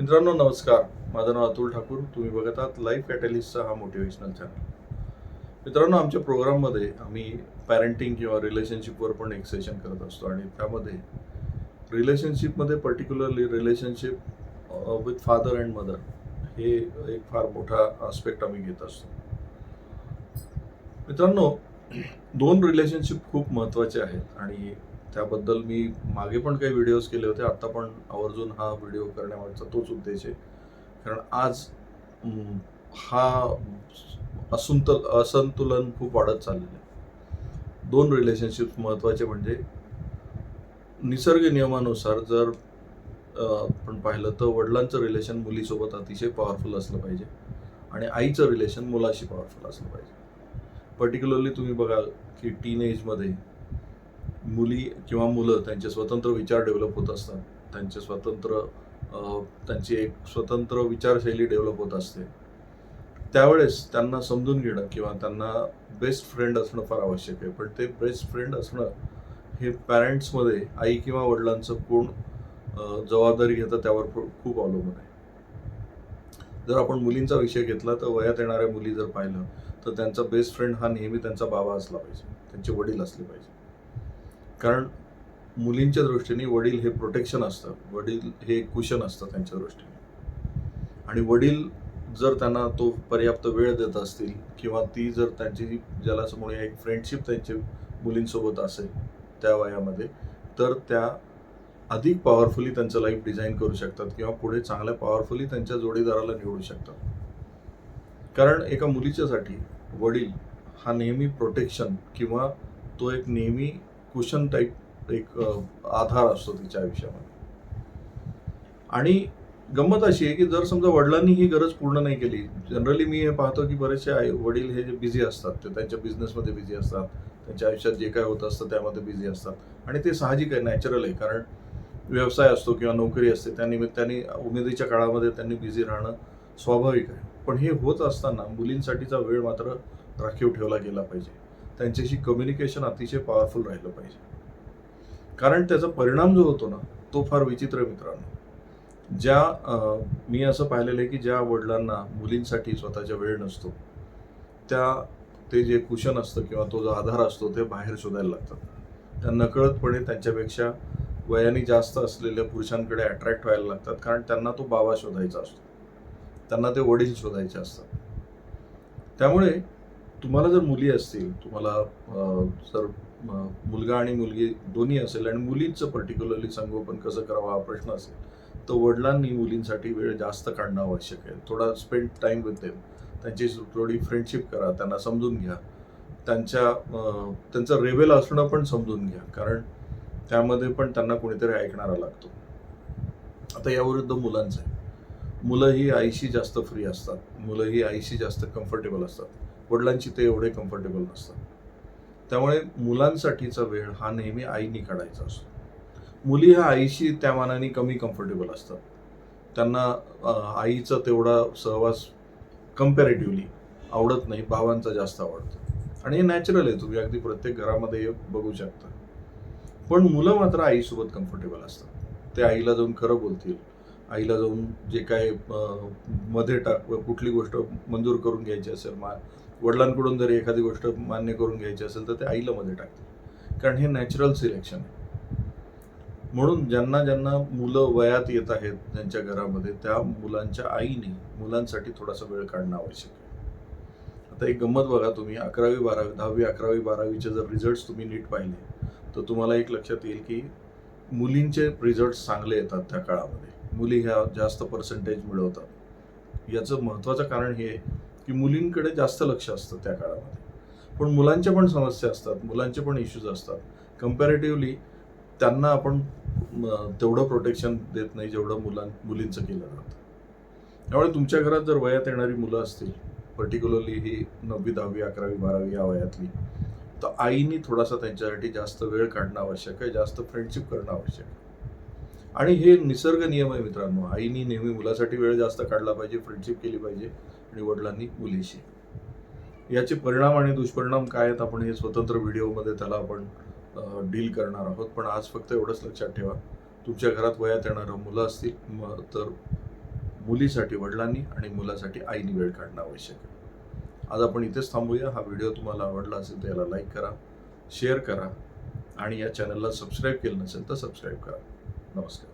मित्रांनो नमस्कार. माझं नाव अतुल ठाकूर. तुम्ही बघत आहात लाईफ कॅटलिस्टचा हा मोटिवेशनल चॅनल मित्रांनो आमच्या प्रोग्राममध्ये आम्ही पॅरेंटिंग किंवा रिलेशनशिपवर पण एक सेशन करत असतो आणि त्यामध्ये रिलेशनशिपमध्ये particularly relationship with father and mother हे एक फार मोठा आस्पेक्ट आम्ही घेत असतो. मित्रांनो दोन रिलेशनशिप खूप महत्त्वाचे आहेत आणि त्याबद्दल मी मागे पण काही व्हिडिओज केले होते. आत्ता पण आवर्जून हा व्हिडिओ करण्यामागचा तोच उद्देश आहे. कारण आज हा असंतुल असंतुलन खूप वाढत चाललेलं आहे. दोन रिलेशनशिप्स महत्त्वाचे म्हणजे निसर्ग नियमानुसार जर आपण पाहिलं तर वडिलांचं रिलेशन मुलीसोबत अतिशय पॉवरफुल असलं पाहिजे आणि आईचं रिलेशन मुलाशी पॉवरफुल असलं पाहिजे. पर्टिक्युलरली तुम्ही बघाल की टीन एजमध्ये मुली किंवा मुलं त्यांचे स्वतंत्र विचार डेव्हलप होत असतात. त्यांचे स्वतंत्र त्यांची एक स्वतंत्र विचारशैली डेव्हलप होत असते. त्यावेळेस त्यांना समजून घेणं किंवा त्यांना बेस्ट फ्रेंड असणं फार आवश्यक आहे. पण ते बेस्ट फ्रेंड असणं हे पॅरेंट्समध्ये आई किंवा वडिलांचं कोण जबाबदारी घेतं त्यावर खूप अवलंबून आहे. जर आपण मुलींचा विषय घेतला तर वयात येणाऱ्या मुली जर पाहिलं तर त्यांचा बेस्ट फ्रेंड हा नेहमी त्यांचा बाबा असला पाहिजे. त्यांचे वडील असले पाहिजे. कारण मुलींच्या दृष्टीने वडील हे प्रोटेक्शन असतं. वडील हे कुशन असतं त्यांच्या दृष्टीने. आणि वडील जर त्यांना तो पर्याप्त वेळ देत असतील किंवा ती जर त्यांची ज्याला समोर एक फ्रेंडशिप त्यांची मुलींसोबत असेल त्या वयामध्ये तर त्या अधिक पॉवरफुली त्यांचं लाईफ डिझाईन करू शकतात किंवा पुढे चांगल्या पॉवरफुली त्यांच्या जोडीदाराला निवडू शकतात. कारण एका मुलीच्यासाठी वडील हा नेहमी प्रोटेक्शन किंवा तो एक नेहमी कुशन टाईप एक आधार असतो तिच्या आयुष्यामध्ये. आणि गंमत अशी आहे की जर समजा वडिलांनी ही गरज पूर्ण नाही केली जनरली मी हे पाहतो की बरेचसे आई वडील हे जे बिझी असतात ते त्यांच्या बिझनेसमध्ये बिझी असतात त्यांच्या आयुष्यात जे काय होत असतं त्यामध्ये बिझी असतात. आणि ते साहजिक आहे नॅचरल आहे कारण व्यवसाय असतो किंवा नोकरी असते त्या निमित्ताने उमेदीच्या काळामध्ये त्यांनी बिझी राहणं स्वाभाविक आहे. पण हे होत असताना मुलींसाठीचा वेळ मात्र राखीव ठेवला गेला पाहिजे. त्यांच्याशी कम्युनिकेशन अतिशय पॉवरफुल राहिलं पाहिजे. कारण त्याचा परिणाम जो होतो ना तो फार विचित्र मित्रांनो. ज्या मी असं पाहिलेलं आहे की ज्या वडिलांना मुलींसाठी स्वतःच्या वेळ नसतो त्या ते जे कुशन असतं किंवा तो जो आधार असतो ते बाहेर शोधायला लागतात. त्या नकळतपणे त्यांच्यापेक्षा वयाने जास्त असलेल्या पुरुषांकडे अट्रॅक्ट व्हायला लागतात कारण त्यांना तो बाबा शोधायचा असतो. त्यांना ते वडील शोधायचे असतात. त्यामुळे तुम्हाला जर मुली असतील तुम्हाला जर मुलगा आणि मुलगी दोन्ही असेल आणि मुलींचं पर्टिक्युलरली संगोपन कसं करावं हा प्रश्न असेल तर वडिलांनी मुलींसाठी वेळ जास्त काढणं आवश्यक आहे. थोडा स्पेंड टाईम विथ देम त्यांची थोडी फ्रेंडशिप करा त्यांना समजून घ्या. त्यांच्या त्यांचं रेवेल असणं पण समजून घ्या. कारण त्यामध्ये पण त्यांना कोणीतरी ऐकणारा लागतो. आता याविरुद्ध मुलांचं आहे. मुलं ही आईशी जास्त फ्री असतात. मुलं ही आईशी जास्त कम्फर्टेबल असतात. वडिलांची ते एवढे कम्फर्टेबल नसतात. त्यामुळे मुलांसाठीचा वेळ हा नेहमी आईनी काढायचा असतो. मुली ह्या आईशी त्या मानाने कमी कम्फर्टेबल असतात. त्यांना आईचा तेवढा सहवास कम्पॅरेटिव्हली आवडत नाही भावांचा जास्त आवडतो. आणि हे नॅचरल आहे तुम्ही अगदी प्रत्येक घरामध्ये बघू शकता. पण मुलं मात्र आईसोबत कम्फर्टेबल असतात. ते आईला जाऊन खरं बोलतील. आईला जाऊन जे काय मध्ये टाक कुठली गोष्ट मंजूर करून घ्यायची असेल मा वडिलांकडून जर एखादी गोष्ट मान्य करून घ्यायची असेल तर ते आईला मध्ये टाकतील कारण हे नॅचरल सिलेक्शन आहे. म्हणून ज्यांना ज्यांना मुलं वयात येत आहेत त्यांच्या घरामध्ये त्या मुलांच्या आईने मुलांसाठी थोडासा वेळ काढणं आवश्यक आहे. आता एक गंमत बघा तुम्ही अकरावी बारावी दहावी अकरावी बारावीचे जर रिझल्ट्स तुम्ही नीट पाहिले तर तुम्हाला एक लक्षात येईल की मुलींचे रिझल्ट्स चांगले येतात त्या काळामध्ये. मुली ह्या जास्त पर्सेंटेज मिळवतात. याचं महत्त्वाचं कारण हे आहे की मुलींकडे जास्त लक्ष असतं त्या काळामध्ये. पण मुलांच्या पण समस्या असतात मुलांचे पण इश्यूज असतात. कम्पॅरेटिव्हली त्यांना आपण तेवढं प्रोटेक्शन देत नाही जेवढं मुलां मुलींचं केलं जातं. त्यामुळे तुमच्या घरात जर वयात येणारी मुलं असतील पर्टिक्युलरली ही नववी दहावी अकरावी बारावी या वयातली तर आईनी थोडासा त्यांच्यासाठी जास्त वेळ काढणं आवश्यक आहे जास्त फ्रेंडशिप करणं आवश्यक आहे. आणि हे निसर्ग नियम आहे मित्रांनो. आईनी नेहमी मुलासाठी वेळ जास्त काढला पाहिजे फ्रेंडशिप केली पाहिजे आणि वडिलांनी मुलीशी. याचे परिणाम आणि दुष्परिणाम काय आहेत आपण हे स्वतंत्र व्हिडिओमध्ये त्याला आपण डील करणार आहोत. पण आज फक्त एवढंच लक्षात ठेवा. तुमच्या घरात वयात येणारं मुलं असतील तर मुलीसाठी वडिलांनी आणि मुलासाठी आईनी वेळ काढणं आवश्यक आहे. आज आपण इथेच थांबूया. हा व्हिडिओ तुम्हाला आवडला असेल तर याला लाईक करा शेअर करा आणि या चॅनलला सबस्क्राईब केलं नसेल तर सबस्क्राईब करा. नमस्कार